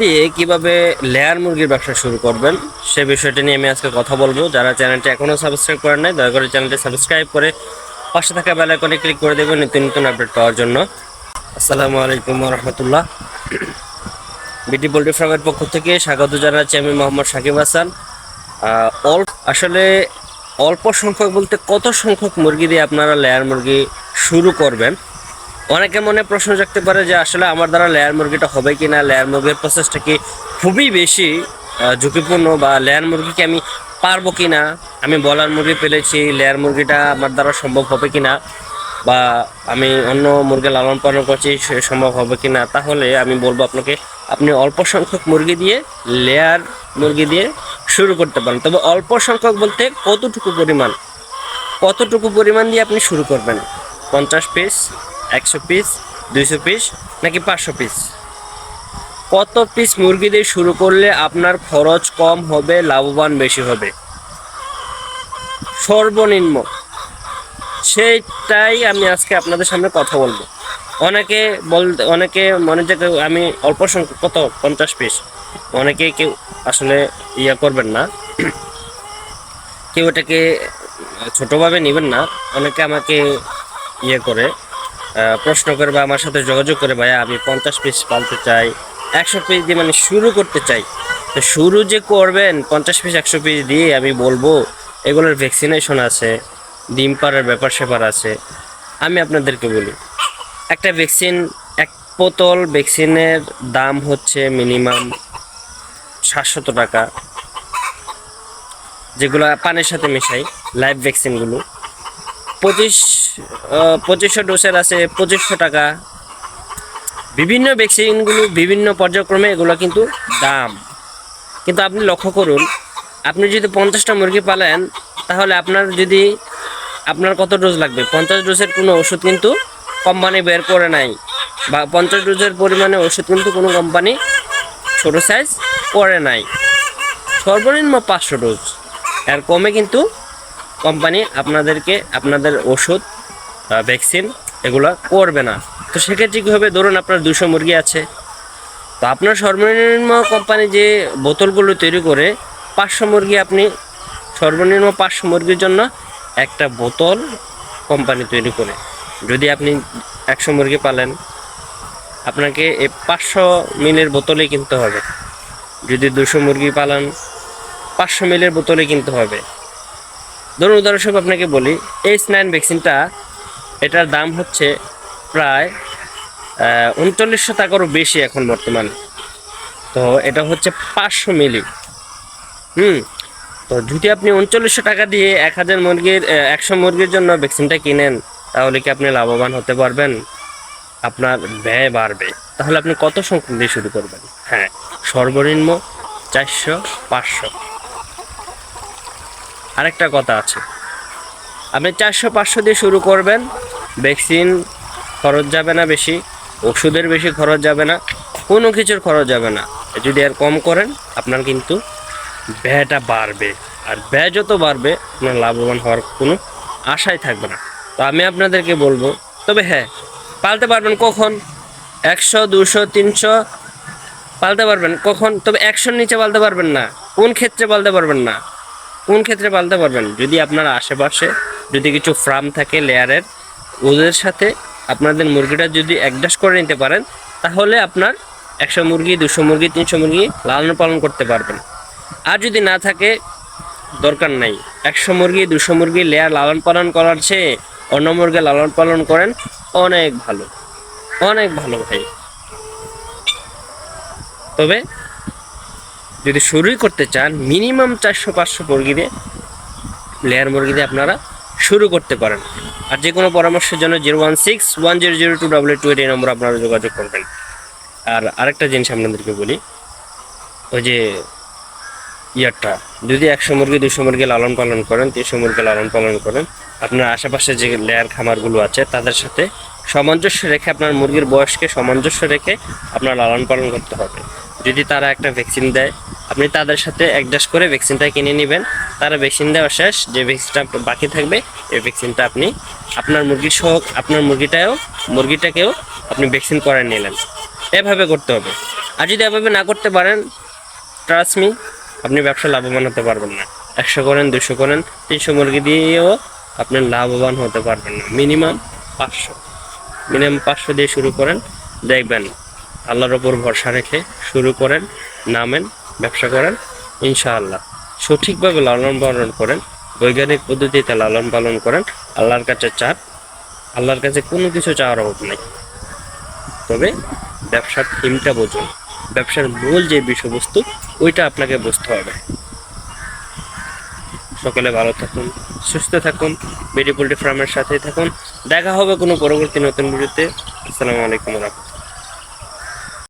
দিয়ে কীভাবে লেয়ার মুরগির ব্যবসা শুরু করবেন, সে বিষয়টা নিয়ে আমি আজকে কথা বলব। যারা চ্যানেলটি এখনও সাবস্ক্রাইব করেন নাই, দয়া করে চ্যানেলটি সাবস্ক্রাইব করে পাশে থাকা বেল আইকনে ক্লিক করে দেবেন নতুন নতুন আপডেট পাওয়ার জন্য। আসসালামু আলাইকুম রহমতুল্লাহ বিটি পোল্ট্রি ফার্মের পক্ষ থেকে স্বাগত জানাচ্ছি আমি মোহাম্মদ সাকিব হাসান। অল্প আসলে অল্প সংখ্যক বলতে কত সংখ্যক মুরগি দিয়ে আপনারা লেয়ার মুরগি শুরু করবেন? অনেকের মনে প্রশ্ন জাগতে পারে যে আসলে আমার দ্বারা লেয়ার মুরগিটা হবে কি না? লেয়ার মুরগির প্রসেসটা কি খুবই বেশি ঝুঁকিপূর্ণ বা লেয়ার মুরগিকে আমি পারব কি না? আমি বলার মুরগি পেলেছি লেয়ার মুরগিটা আমার দ্বারা সম্ভব হবে কি না? বা আমি অন্য মুরগি লালন পালন করছি, সে সম্ভব হবে কি না? তাহলে আমি বলব আপনাকে, আপনি অল্প সংখ্যক মুরগি দিয়ে লেয়ার মুরগি দিয়ে শুরু করতে পারেন। তবে অল্প সংখ্যক বলতে কতটুকু পরিমাণ? কতটুকু পরিমাণ দিয়ে আপনি শুরু করবেন? পঞ্চাশ পিস একশো পিস দুইশো পিস নাকি পাঁচশো পিস কত পিস মুরগি দিয়ে শুরু করলে আপনার খরচ কম হবে, লাভবান বেশি হবে? সর্বনিম্ন। সেইটাই আমি আজকে আপনাদের সামনে কথা বলব। অনেকে বলতে অনেকে মনে যে আমি অল্প সংখ্যক, কত? পঞ্চাশ পিস অনেকে কেউ আসলে ইয়া করবেন না। কেউ এটাকে ছোটোভাবে নেবেন না। অনেকে আমাকে ইয়ে করে। প্রশ্ন করে বা আমার সাথে যোগাযোগ করে, ভাইয়া, আমি পঞ্চাশ পিস পালতে চাই, একশো পিস দিয়ে মানে শুরু করতে চাই। তো শুরু যে করবেন, পঞ্চাশ পিস একশো পিস দিয়ে আমি বলব, এগুলোর ভ্যাকসিনেশন আছে, ডিম পাড়ার ব্যাপার স্যাপার আছে। আমি আপনাদেরকে বলি, একটা ভ্যাকসিন এক বোতল ভ্যাকসিনের দাম হচ্ছে মিনিমাম সাতশত টাকা, যেগুলো পানির সাথে মেশাই লাইভ ভ্যাকসিনগুলো পঁচিশ পঁচিশশো ডোসের আছে, পঁচিশশো টাকা। বিভিন্ন ভ্যাকসিনগুলো বিভিন্ন পর্যায়ক্রমে এগুলো কিন্তু দাম। কিন্তু আপনি লক্ষ্য করুন, আপনি যদি পঞ্চাশটা মুরগি পালেন, তাহলে আপনার যদি, আপনার কত ডোজ লাগবে? পঞ্চাশ ডোজের কোনো ওষুধ কিন্তু কোম্পানি বের করে নাই। বা পঞ্চাশ ডোজের পরিমাণে ওষুধ কিন্তু কোনো কোম্পানি ছোটো সাইজ করে নাই। সর্বনিম্ন পাঁচশো ডোজ এর কমে কিন্তু কোম্পানি আপনাদেরকে আপনাদের ওষুধ ভ্যাকসিন এগুলো করবে না। তো সেক্ষেত্রে কী হবে? ধরুন আপনার দুশো মুরগি আছে। তো আপনার সর্বনিম্ন কোম্পানি যে বোতলগুলো তৈরি করে, পাঁচশো মুরগি আপনি সর্বনিম্ন পাঁচশো মুরগির জন্য একটা বোতল কোম্পানি তৈরি করে। যদি আপনি একশো মুরগি পালেন, আপনাকে এই পাঁচশো মিলের বোতলেই কিনতে হবে। যদি দুশো মুরগি পালান, পাঁচশো মিলের বোতলে কিনতে হবে। ধরুন উদাহরণস্বরূপ আপনাকে বলি এইচ নাইন ভ্যাকসিনটা এটার দাম হচ্ছে প্রায় উনচল্লিশশো টাকারও বেশি এখন বর্তমানে। তো এটা হচ্ছে পাঁচশো মিলি। হুম, তো যদি আপনি উনচল্লিশশো টাকা দিয়ে এক হাজার মুরগির একশো মুরগির জন্য ভ্যাকসিনটা কিনেন, তাহলে কি আপনি লাভবান হতে পারবেন? আপনার ব্যয় বাড়বে। তাহলে আপনি কত সংখ্যক দিয়ে শুরু করবেন? হ্যাঁ সর্বনিম্ন চারশো, পাঁচশো। আরেকটা কথা আছে। আপনি চারশো পাঁচশো দিয়ে শুরু করবেন ভ্যাকসিন খরচ যাবে না বেশি, ওষুধের বেশি খরচ যাবে না, কোনো কিছুর খরচ যাবে না। যদি আর কম করেন, আপনার কিন্তু ব্যয়টা বাড়বে। আর ব্যয় যত বাড়বে, আপনার লাভবান হওয়ার কোনো আশাই থাকবে না। তো আমি আপনাদেরকে বলব, তবে হ্যাঁ পালতে পারবেন কখন? একশো, দুশো, তিনশো, পালতে পারবেন কখন? তবে একশোর নিচে পালতে পারবেন না, কোন ক্ষেত্রে পালতে পারবেন না? কোন ক্ষেত্রে পালতে পারবেন? যদি আপনার আশেপাশে যদি কিছু ফার্ম থাকে লেয়ারের, ওদের সাথে আপনাদের মুরগিটা যদি অ্যাডজাস্ট করে নিতে পারেন, তাহলে আপনার একশো মুরগি, দুশো মুরগি, তিনশো মুরগি লালন পালন করতে পারবেন। আর যদি না থাকে, দরকার নাই। একশো মুরগি, দুশো মুরগি লেয়ার লালন পালন করার চেয়ে অন্য মুরগি লালন পালন করেন অনেক ভালো। অনেক ভালো ভাই। তবে যদি শুরুই করতে চান মিনিমাম চারশো, পাঁচশো মুরগি দিয়ে লেয়ার মুরগি দিয়ে আপনারা শুরু করতে পারেন। আর যে কোনো পরামর্শের জন্য zero one six, one zero zero two double two eight এই নম্বর আপনারা যোগাযোগ করবেন। আর আরেকটা জিনিস আপনাদেরকে বলি, ওই যে ইয়ারটা, যদি একশো মুরগি, দুশো মুরগি লালন পালন করেন, তিনশো মুরগি লালন পালন করেন, আপনার আশেপাশে যে লেয়ার খামারগুলো আছে, তাদের সাথে সামঞ্জস্য রেখে আপনার মুরগির বয়সকে সামঞ্জস্য রেখে আপনার লালন পালন করতে হবে। যদি তারা একটা ভ্যাকসিন দেয় আপনি তাদের সাথে অ্যাডজাস্ট করে ভ্যাকসিনটা কিনে নেবেন। তারা ভ্যাকসিন দেওয়া শেষ, যে ভ্যাকসিনটা বাকি থাকবে, এই ভ্যাকসিনটা আপনি আপনার মুরগির সহ, আপনার মুরগিটাও মুরগিটাকেও আপনি ভ্যাকসিন করে নিলেন। এভাবে করতে হবে। আর যদি এভাবে না করতে পারেন ট্রাস্ট আপনি ব্যবসা লাভবান হতে পারবেন না। একশো করেন, দুশো করেন, তিনশো মুরগি দিয়েও আপনি লাভবান হতে পারবেন না। মিনিমাম পাঁচশো। মিনিমাম পাঁচশো দিয়ে শুরু করেন। দেখবেন, আল্লাহর ওপর ভরসা রেখে শুরু করেন, নামেন ব্যবসা করেন, ইনশাআল্লাহ। সঠিকভাবে লালন পালন করেন, বৈজ্ঞানিক পদ্ধতিতে লালন পালন করেন, আল্লাহর কাছে চাপ আল্লাহর কাছে কোনো কিছু চাওয়ার অভাব নেই। তবে ব্যবসার থিমটা বুঝুন, ব্যবসার মূল যে বিষয়বস্তু, ওইটা আপনাকে বুঝতে হবে। সকলে ভালো থাকুন, সুস্থ থাকুন বেডি পোল্ট্রি ফার্মের সাথেই থাকুন। দেখা হবে কোনো পরবর্তী নতুন ভিডিওতে। আসসালামু আলাইকুম রহমতুল্লাহ।